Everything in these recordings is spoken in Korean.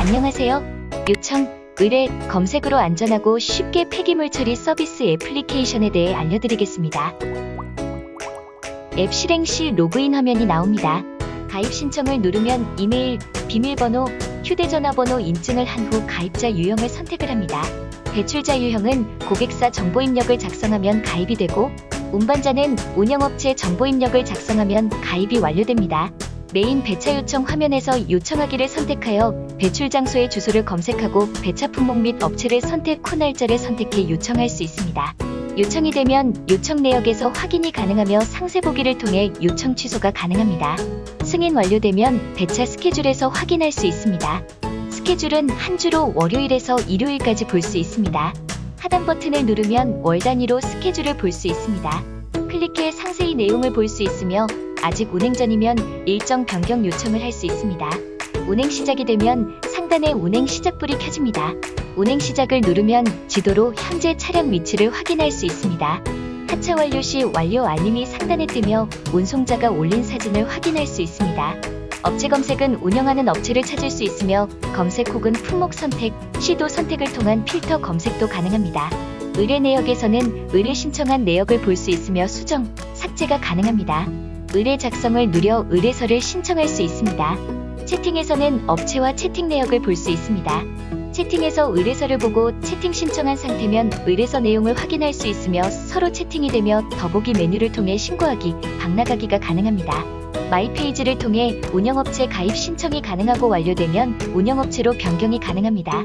안녕하세요. 요청, 의뢰, 검색으로 안전하고 쉽게 폐기물 처리 서비스 애플리케이션에 대해 알려드리겠습니다. 앱 실행 시 로그인 화면이 나옵니다. 가입 신청을 누르면 이메일, 비밀번호, 휴대전화 번호 인증을 한 후 가입자 유형을 선택을 합니다. 배출자 유형은 고객사 정보 입력을 작성하면 가입이 되고 운반자는 운영업체 정보 입력을 작성하면 가입이 완료됩니다. 메인 배차 요청 화면에서 요청하기를 선택하여 배출 장소의 주소를 검색하고 배차 품목 및 업체를 선택 후 날짜를 선택해 요청할 수 있습니다. 요청이 되면 요청 내역에서 확인이 가능하며 상세 보기를 통해 요청 취소가 가능합니다. 승인 완료되면 배차 스케줄에서 확인할 수 있습니다. 스케줄은 한 주로 월요일에서 일요일까지 볼 수 있습니다. 하단 버튼을 누르면 월 단위로 스케줄을 볼 수 있습니다. 클릭해 상세히 내용을 볼 수 있으며 아직 운행 전이면 일정 변경 요청을 할 수 있습니다. 운행 시작이 되면 상단에 운행 시작불이 켜집니다. 운행 시작을 누르면 지도로 현재 차량 위치를 확인할 수 있습니다. 하차 완료 시 완료 알림이 상단에 뜨며 운송자가 올린 사진을 확인할 수 있습니다. 업체 검색은 운영하는 업체를 찾을 수 있으며 검색 혹은 품목 선택, 시도 선택을 통한 필터 검색도 가능합니다. 의뢰 내역에서는 의뢰 신청한 내역을 볼 수 있으며 수정, 삭제가 가능합니다. 의뢰 작성을 누려 의뢰서를 신청할 수 있습니다. 채팅에서는 업체와 채팅 내역을 볼 수 있습니다. 채팅에서 의뢰서를 보고 채팅 신청한 상태면 의뢰서 내용을 확인할 수 있으며 서로 채팅이 되며 더보기 메뉴를 통해 신고하기, 방나가기가 가능합니다. 마이 페이지를 통해 운영업체 가입 신청이 가능하고 완료되면 운영업체로 변경이 가능합니다.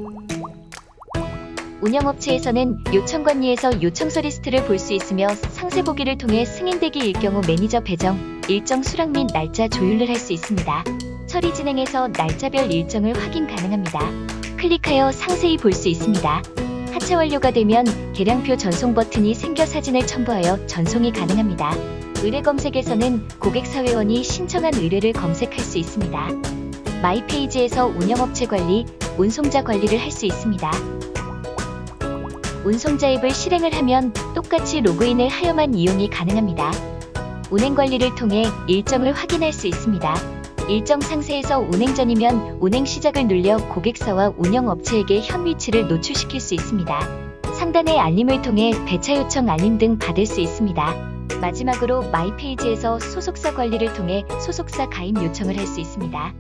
운영업체에서는 요청 관리에서 요청서 리스트를 볼 수 있으며 상세 보기를 통해 승인되기일 경우 매니저 배정, 일정 수락 및 날짜 조율을 할 수 있습니다. 처리 진행에서 날짜별 일정을 확인 가능합니다. 클릭하여 상세히 볼 수 있습니다. 하차 완료가 되면 계량표 전송 버튼이 생겨 사진을 첨부하여 전송이 가능합니다. 의뢰 검색에서는 고객사회원이 신청한 의뢰를 검색할 수 있습니다. 마이 페이지에서 운영업체 관리, 운송자 관리를 할 수 있습니다. 운송자 앱을 실행을 하면 똑같이 로그인을 하여만 이용이 가능합니다. 운행 관리를 통해 일정을 확인할 수 있습니다. 일정 상세에서 운행 전이면 운행 시작을 눌려 고객사와 운영업체에게 현 위치를 노출시킬 수 있습니다. 상단의 알림을 통해 배차 요청 알림 등 받을 수 있습니다. 마지막으로 마이 페이지에서 소속사 관리를 통해 소속사 가입 요청을 할 수 있습니다.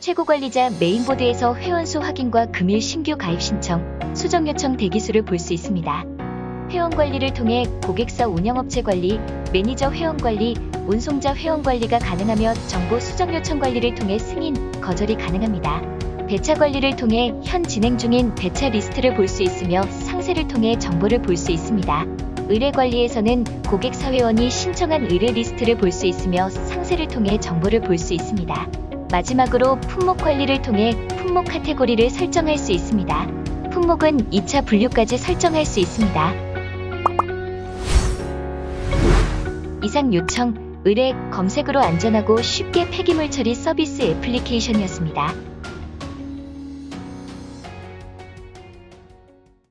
최고 관리자 메인보드에서 회원수 확인과 금일 신규 가입 신청, 수정 요청 대기수를 볼 수 있습니다. 회원 관리를 통해 고객사 운영업체 관리, 매니저 회원 관리, 운송자 회원 관리가 가능하며 정보 수정 요청 관리를 통해 승인, 거절이 가능합니다. 배차 관리를 통해 현 진행 중인 배차 리스트를 볼 수 있으며 상세를 통해 정보를 볼 수 있습니다. 의뢰 관리에서는 고객사 회원이 신청한 의뢰 리스트를 볼 수 있으며 상세를 통해 정보를 볼 수 있습니다. 마지막으로 품목 관리를 통해 품목 카테고리를 설정할 수 있습니다. 품목은 2차 분류까지 설정할 수 있습니다. 이상 요청, 의뢰, 검색으로 안전하고 쉽게 폐기물 처리 서비스 애플리케이션이었습니다.